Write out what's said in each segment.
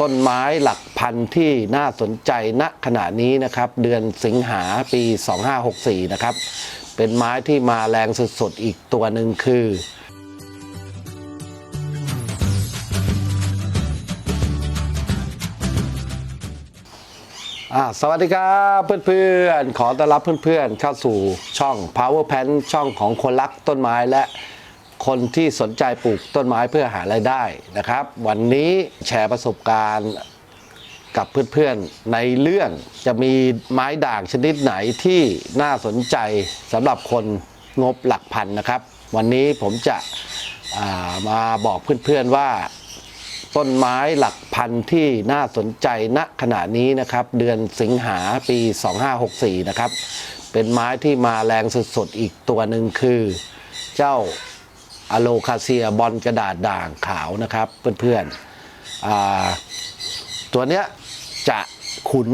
ต้นไม้หลักพันที่น่าสนใจณขณะนี้นะครับ เดือนสิงหาปี 2564 นะครับ เป็นไม้ที่มาแรงสุดๆ อีกตัวหนึ่งคือ สวัสดีครับเพื่อนๆ ขอต้อนรับเพื่อนๆ เข้าสู่ช่อง Power Pan ช่องของคนรักต้นไม้และ คนที่สนใจปลูกต้นไม้เพื่อหารายได้นะครับ วันนี้แชร์ประสบการณ์กับเพื่อนๆในเรื่องจะมีไม้ด่างชนิดไหนที่น่าสนใจสำหรับคนงบหลักพันนะครับ วันนี้ผมจะามาบอกเพื่อนๆว่า ต้นไม้หลักพันที่น่าสนใจณขณะนี้นะครับ เดือนสิงหาปี 2564 นะครับ เป็นไม้ที่มาแรงสุดๆอีกตัวหนึ่งคือเจ้า อะโลคาเซียบอลกระดาษด่างขาวนะครับเพื่อนๆอ่าตัวเนี้ยจะขุน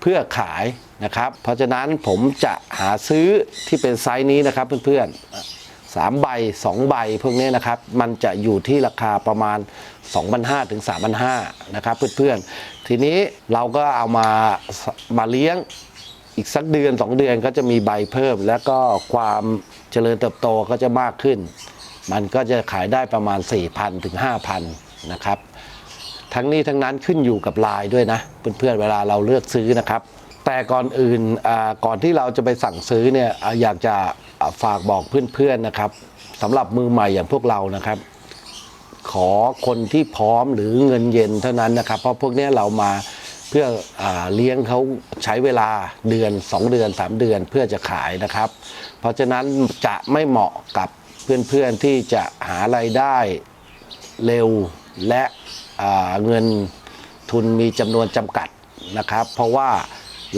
เพื่อขายนะครับ เพราะฉะนั้นผมจะหาซื้อที่เป็นไซส์นี้นะครับเพื่อนๆสามใบสองใบพวกนี้นะครับ มันจะอยู่ที่ราคาประมาณ 2,500ถึง3,500นะครับเพื่อนๆ ทีนี้เราก็เอามามาเลี้ยงอีกสักเดือน 2 เดือนก็จะมีใบเพิ่ม แล้วก็ความเจริญเติบโตก็จะมากขึ้น มันก็จะขายได้ประมาณ 4,000ถึง5,000นะครับ ทั้งนี้ทั้งนั้นขึ้นอยู่กับลายด้วยนะ เพื่อนๆเวลาเราเลือกซื้อนะครับ แต่ก่อนอื่นอาก่อนที่เราจะไปสั่งซื้อเนี่ยอยากจะฝากบอกเพื่อนๆนะครับสำหรับมือใหม่อย่างพวกเรานะครับ ขอคนที่พร้อมหรือเงินเย็นเท่านั้นนะครับ เพราะพวกนี้เรามาเพื่ออเลี้ยงเขาใช้เวลาเดือน 2 เดือน 3 เดือนเพื่อจะขายนะครับ เพราะฉะนั้นจะไม่เหมาะกับ เพื่อนๆที่จะหารายได้เร็วและเงินทุนมีจำนวนจำกัดนะครับ เพราะว่า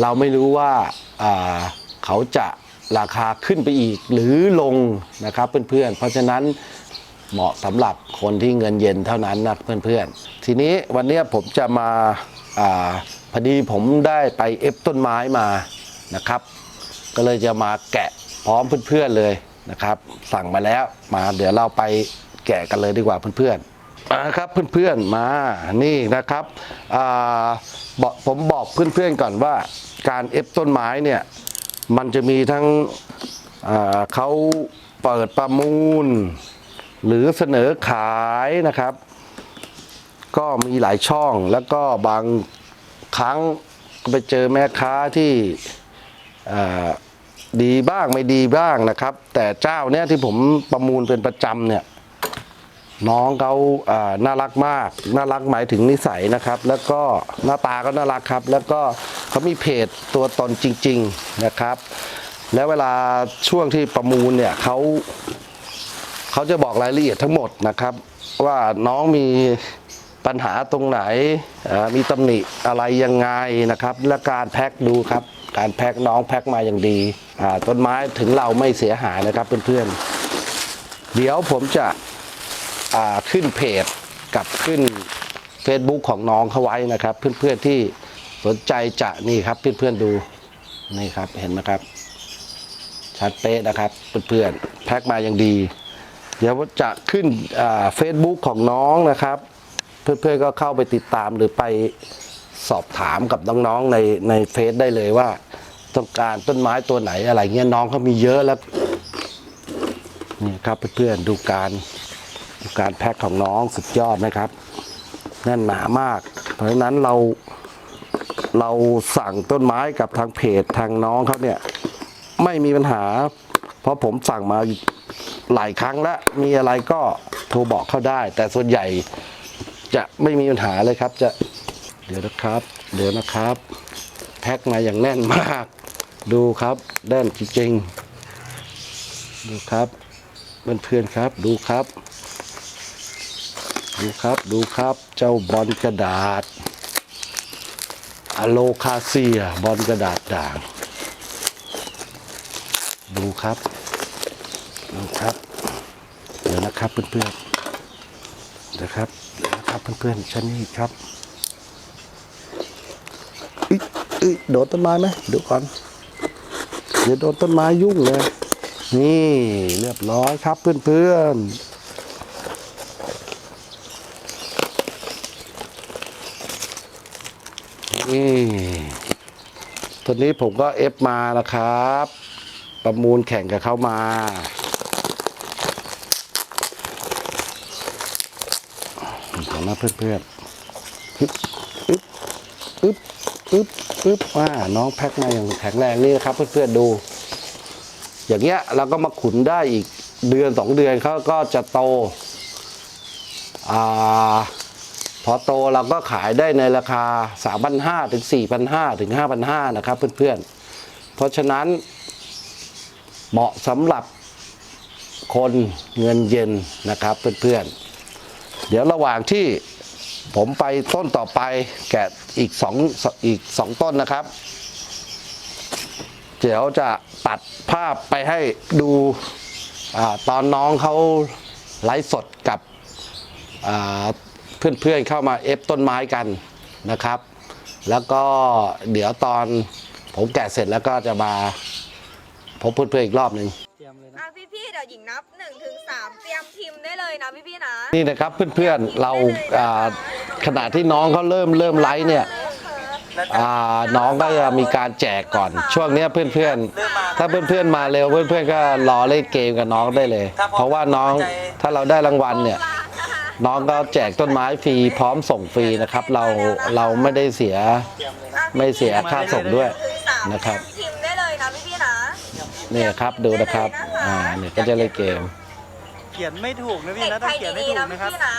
เราไม่รู้ว่าอ่าเขาจะราคาขึ้นไปอีกหรือลงนะครับเพื่อนๆ เพราะฉะนั้นเหมาะสำหรับคนที่เงินเย็นเท่านั้นนะเพื่อนๆ ทีนี้วันนี้ผมจะมาอาพอดีผมได้ไปเอฟต้นไม้มานะครับ ก็เลยจะมาแกะพร้อมเพื่อนๆเลย นะครับ สั่งมาแล้วมาเดี๋ยวเราไปแกะกันเลยดีกว่าเพื่อนๆมาครับเพื่อนๆมานี่นะครับอ่าบอกผมบอกเพื่อนๆก่อนว่าการเอฟต้นไม้เนี่ยมันจะมีทั้งอ่าเขาเปิดประมูล หรือเสนอขายนะครับ ก็มีหลายช่องแล้วก็บางครั้งก็ไปเจอแม่ค้าที่อ่า ดีบ้างไม่ดีบ้างนะครับ แต่เจ้าเนี้ยที่ผมประมูลเป็นประจำเนี่ยน้องเขาอ่าน่ารักมาก น่ารักหมายถึงนิสัยนะครับ แล้วก็หน้าตาก็น่ารักครับ แล้วก็เขามีเพจตัวตนจริง ๆนะครับ แล้วเวลาช่วงที่ประมูลเนี่ยเขาเขาจะบอกรายละเอียดทั้งหมดนะครับ ว่าน้องมี ปัญหาตรงไหนมีตำหนิอะไรยังไงนะครับ และการแพ็คดูครับ การแพ็คน้องแพ็คมาอย่างดีต้นไม้ถึงเราไม่เสียหายนะครับเพื่อนๆ เดี๋ยวผมจะขึ้นเพจกับขึ้น Facebook ของน้องเขาไว้นะครับ เพื่อนๆที่สนใจจะนี่ครับ เพื่อนๆดูนี่ครับเห็นไหมครับ ชัดเป๊ะนะครับเพื่อนๆแพ็คมาอย่างดี เดี๋ยวจะขึ้นเฟซบุ๊กของน้องนะครับ เพื่อนๆก็เข้าไปติดตามหรือไปสอบถามกับน้องๆในในเฟซได้เลยว่า ต้องการต้นไม้ตัวไหนอะไรเงี้ยน้องเขามีเยอะแล้วนี่ครับเพื่อนๆดูการดูการแพ็คของน้องสุดยอดนะครับแน่นหนามาก เพราะฉะนั้นเราเราสั่งต้นไม้กับทางเพจทางน้องเขาเนี่ยไม่มีปัญหา เพราะผมสั่งมาหลายครั้งแล้วมีอะไรก็โทรบอกเขาได้ แต่ส่วนใหญ่ จะไม่มีปัญหาเลยครับ จะเดี๋ยวนะครับ เดี๋ยวนะครับ แพ็คมาอย่างแน่นมาก ดูครับแน่นจริงๆดูครับเพื่อนๆครับ ดูครับ ดูครับดูครับเจ้าบอลกระดาษอะโลคาเซียบอลกระดาษด่าง ดูครับ ดูครับ เดี๋ยวนะครับเพื่อนๆเดี๋ยวครับ ครับเพื่อนๆชั้นนี้ครับอุ๊ยอุ๊ยโดนต้นไม้ไหมดูก่อนเดี๋ยวโดนต้นไม้ยุ่งเลย นี่เรียบร้อยครับเพื่อนๆนี่ตัวนี้ผมก็เอฟมานะครับ ประมูลแข่งกับเขามา เดี๋ยวนเพื่อนๆปึ๊บปึ๊บปึ๊บปึ๊บปึ๊บว่าน้องแพ็คมาอย่างแข็งแรงนี่นะครับ เพื่อนๆดู อย่างเงี้ยเราก็มาขุนได้อีกเดือนสองเดือนเขาก็จะโตอ่าพอโตเราก็ขายได้ในราคา 3,500 ถึง 4,500 ถึง 5,500 นะครับเพื่อนๆ เพราะฉะนั้น เหมาะสำหรับคนเงินเย็นนะครับเพื่อนๆ เดี๋ยวระหว่างที่ผมไปต้นต่อไปแกะอีกสองอีกสองต้นนะครับ เดี๋ยวจะตัดภาพไปให้ดูอตอนน้องเขาไลฟ์สดกับอ่าเพื่อนๆเข้ามาเอฟต้นไม้กันนะครับ แล้วก็เดี๋ยวตอนผมแกะเสร็จแล้วก็จะมาพบเพื่อนๆอีกรอบหนึ่ง ดี๋ยวหญิงนับ1นถึงสเตรียมพิมพ์ได้เลยนะพี่ๆนะ นี่นะครับเพื่อนๆเราอ่าขณะที่น้องเขาเริ่มเริ่มไลฟ์เนี่ยอ่าน้องก็จะมีการแจกก่อน ช่วงเนี้ยเพื่อนๆ ถ้าเพื่อนๆมาเร็วเพื่อนๆก็รอเล่นเกมกับน้องได้เลย เพราะว่าน้องถ้าเราได้รางวัลเนี่ยน้องก็แจกต้นไม้ฟรีพร้อมส่งฟรีนะครับ เราเราไม่ได้เสียไม่เสียค่าส่งด้วยนะครับ พิมพ์ได้เลยนะพี่ๆนะ นี่ครับดูนะครับอ่าเนี่ยก็จะเล่นเกม เขียนไม่ถูกนะพี่เด็กนะใคต้อรงเขียนให้ดีถูๆกนะนะครับ พี่ๆนะ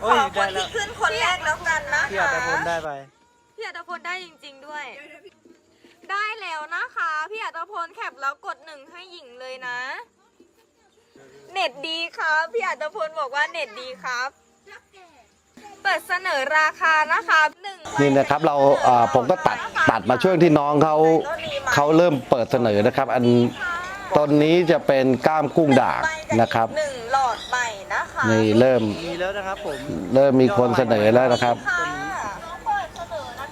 โอ้ขยอคได้นแล้ที่วขึ้นคนแรกแล้วกันนะพี่อัตพลได้ไป พี่อัตพลได้จริง ๆด้วย ได้แล้วนะคะ พี่อัตพลแคปแล้วกดหนึ่งให้หญิงเลยนะ เน็ตดีครับ พี่อัตพลบอกว่าเน็ตดีครับเปิ ดเสนอราคานะคะหนึ่งนี่นะครับเราอ่าผมก็ตัดตัดมาช่วงที่น้องเขาเขาเริ่มเปิดเสนอนะครับ อันต้นนี้จะเป็นก้ามกุ้งด่างนะครับหนึ่งหลอดใหม่นะคะนี่เริ่มมีแล้วนะครับผมเริ่มมีคนเสนอแล้วนะครับ ค่ะ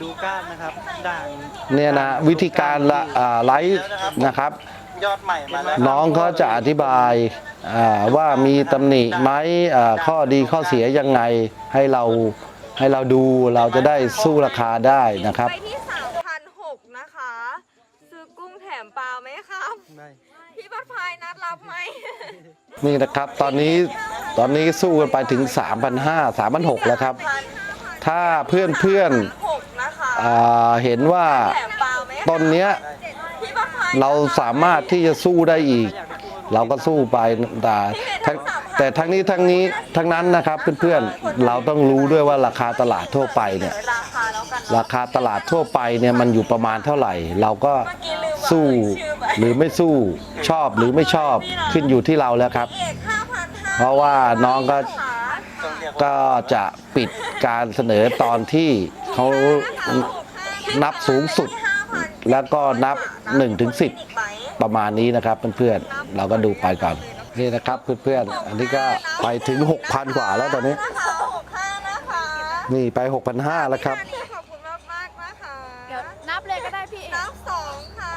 ดูก้านนะครับด่างเนี่ยนะวิธีการละอ่าไลฟ์นะครับ ยอดใหม่มาแล้วน้องเขาจะอธิบายอ่า ว่ามีตำหนิไหมอ่าข้อดีข้อเสียยังไงให้เราให้เราดูเราจะได้สู้ราคาได้นะครับ ไปที่สามพันหกนะคะ ซื้อกุ้งแถมปลาไหมครับได้พี่บัตรพายนัดรับไหม นี่นะครับตอนนี้ตอนนี้สู้กันไปถึง 3,500 3,600แล้วครับ ถ้าเพื่อนเพื่อนหกนะคะๆอ่าเห็นว่าแถมปลาไหมต้นเนี้ย พี่บัตรพายเราสามารถที่จะสู้ได้อีก เราก็สู้ไปแต่ทั้งแต่ทั้งนี้ทั้งนี้ทั้งนั้นนะครับเพื่อนๆเราต้องรู้ด้วยว่าราคาตลาดทั่วไปเนี่ยราคาตลาดทั่วไปเนี่ยมันอยู่ประมาณเท่าไหร่ เราก็สู้หรือไม่สู้ชอบหรือไม่ชอบขึ้นอยู่ที่เราแล้วครับ เพราะว่าน้องก็ก็จะปิดการเสนอตอนที่เขานับสูงสุด แล้วก็นับ1ถึง10 ประมาณนี้นะครับเพื่อนๆ เราก็ดูไปก่อนนี่นะครับเพื่อนๆอันนี้ก็ไปถึง 6,000 กว่าแล้วตอนนี้นะคะหกห้านะคะนี่ไป 6,500แล้วครับขอบคุณมากมากๆนะคะเดี๋ยวนับเลยก็ได้พี่นับสองค่ะ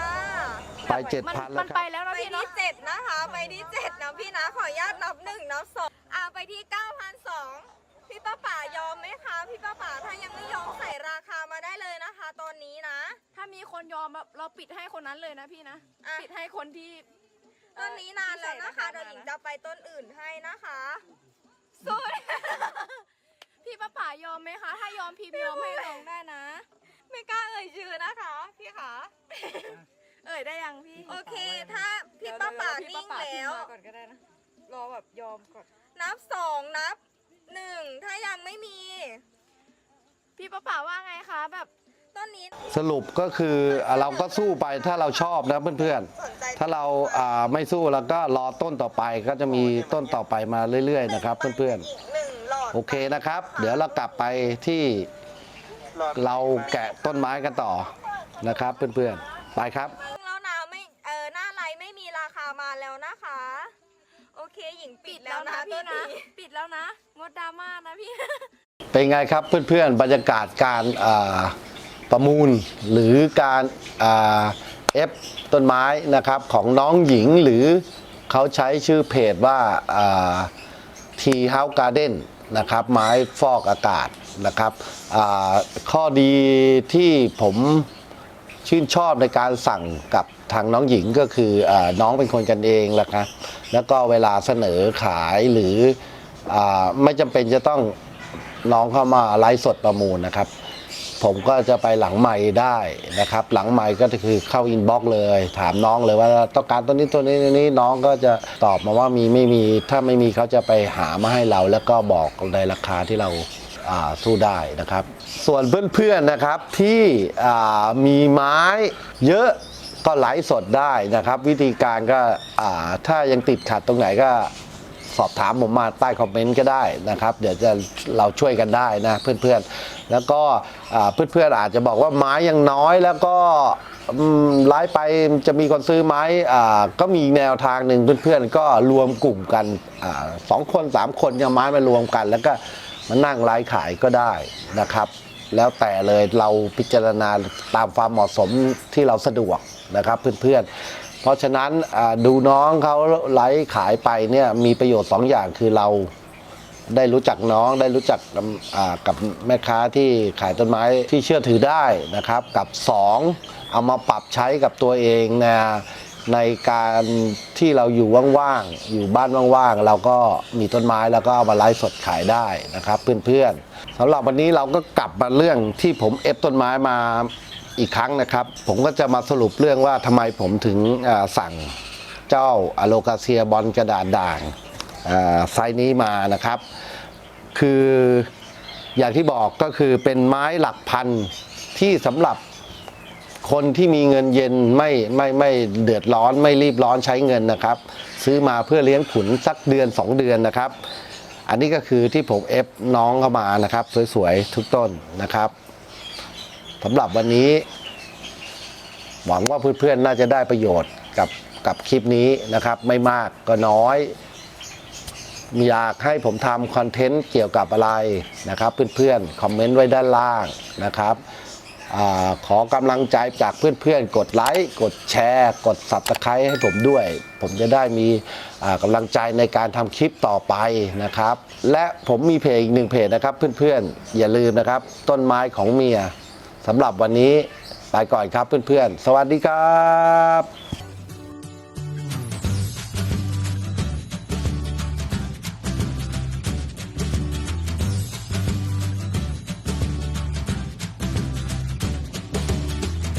ไป มัน7,000 แล้มัวนคไปรับแล้วนะไปพี่เนาะที่เจ็ดนะคะ ไปที่เจ็ดนะพี่นะ ขออนุญาตนับหนึ่งนับสองอ่าไปที่เก้าพันสองพี่ป้าป่ายอมไหมคะ พี่ป้าป่าถ้ายังไม่ยอมใส่ราคามาได้เลยนะคะ ตอนนี้นะ ถ้ามีคนยอมแบบเราปิดให้คนนั้นเลยนะพี่นะ อะ ปิดให้คนที่ ต้นนี้นานแล้วนะคะเดี๋ยวหญิงจะไปต้นอื่นให้นะคะสู้พี่ป้าป่ายอมไหมคะ ถ้ายอมพี่ยอมให้ลงได้นะ ไม่กล้าเอ่ยชื่อนะคะ พี่ขา เอ่ยได้ยังพี่ โอเค ถ้าพี่ป้าป่านิ่งแล้ว ก่อนก็ได้นะ รอแบบยอมก่อน นับสองนับหนึ่งถ้ายังไม่มี พี่ป้าป่าว่าไงคะแบบ ต้นนี้สรุปก็คืออ่าเราก็สู้ไปถ้าเราชอบนะเพื่อนสนใจๆถ้าเราอ่าไม่สู้แล้วก็รอต้นต่อไปก็จะมีต้นต่อไปมาเรื่อย ๆ นะครับ เพื่อนอีกหนึ่งหลอดๆโอเคนะครับ เดี๋ยวเรากลับไปที่หลอดเราแกะต้นไม้กันต่อนะครับ เพื่อนๆ ไปครับแล้วนะไม่เออหน้าไลน์ไม่มีราคามาแล้วนะคะ โอเคหญิงปิปิดดแล้แล้ววนะนะพี่พี่นะนะปิดแล้วนะงดดราม่านะพี่ เป็นไงครับเพื่อนๆ บรรยากาศการอ่า ประมูลหรือการเอฟต้นไม้นะครับของน้องหญิงหรือเขาใช้ชื่อเพจว่าทีเฮาส์การ์เด้นนะครับไม้ฟอกอากาศนะครับข้อดีที่ผมชื่นชอบในการสั่งกับทางน้องหญิงก็คืออน้องเป็นคนกันเองแหละครับแล้วก็เวลาเสนอขายหรืออไม่จำเป็นจะต้องน้องเข้ามาไลฟ์สดประมูลนะครับ ผมก็จะไปหลังใหม่ได้นะครับ หลังใหม่ก็คือเข้าอินบ็อกเลย ถามน้องเลยว่าต้องการตัวนี้ตัวนี้ตัวนี้น้องก็จะตอบมาว่ามีไม่มี ถ้าไม่มีเขาจะไปหามาให้เรา แล้วก็บอกในราคาที่เราสู้ได้นะครับ ส่วนเพื่อนๆนะครับที่มีไม้เยอะก็ไลฟ์สดได้นะครับ วิธีการก็ถ้ายังติดขัดตรงไหนก็ สอบถามผมมาใต้คอมเมนต์ก็ได้นะครับ เดี๋ยวจะเราช่วยกันได้นะเพื่อนๆ แล้วก็เพื่อนๆอาจจะบอกว่าไม้ยังน้อยแล้วก็ไลฟ์ไปจะมีคนซื้อไม้ก็มีแนวทางหนึ่งเพื่อนๆ ก็รวมกลุ่มกันอสองคนสามคนจะไม้มารวมกัน แล้วก็มานั่งไลฟ์ขายก็ได้นะครับ แล้วแต่เลยเราพิจารณาตามความเหมาะสมที่เราสะดวกนะครับเพื่อนๆ เพราะฉะนั้นดูน้องเขาไลฟ์ขายไปเนี่ยมีประโยชน์2ออย่างคือเราได้รู้จักน้องได้รู้จักกับแม่ค้าที่ขายต้นไม้ที่เชื่อถือได้นะครับ กับ 2 เอามาปรับใช้กับตัวเองนะในการที่เราอยู่ว่างๆ อยู่บ้านว่างๆ เราก็มีต้นไม้แล้วก็เอามาไลฟ์สดขายได้นะครับ เพื่อนๆสำหรับวันนี้เราก็กลับมาเรื่องที่ผมเอฟต้นไม้มา อีกครั้งนะครับ ผมก็จะมาสรุปเรื่องว่าทำไมผมถึงสั่งเจ้าอโลกาเซียบอลกระดาษด่างไซนี้มานะครับ คืออย่างที่บอกก็คือเป็นไม้หลักพันที่สำหรับคนที่มีเงินเย็นไม่ไม่ไม่เดือดร้อนไม่รีบร้อนใช้เงินนะครับ ซื้อมาเพื่อเลี้ยงขุนสักเดือน 2 เดือนนะครับ อันนี้ก็คือที่ผมเอฟน้องเข้ามานะครับ สวยๆทุกต้นนะครับ สำหรับวันนี้ หวังว่าเพื่อนๆน่าจะได้ประโยชน์กับกับคลิปนี้นะครับ ไม่มากก็น้อยอยากให้ผมทำคอนเทนต์เกี่ยวกับอะไรนะครับ เพื่อนๆคอมเมนต์ไว้ด้านล่างนะครับอขอกำลังใจจากเพื่อนๆ กดไลค์ กดแชร์ กด subscribe ให้ผมด้วย ผมจะได้มีกำลังใจในการทำคลิปต่อไปนะครับ และผมมีเพจอีกหนึ่งเพจนะครับ เพื่อนๆ อย่าลืมนะครับ ต้นไม้ของเมีย สำหรับวันนี้ไปก่อนครับเพื่อนๆ สวัสดีครับ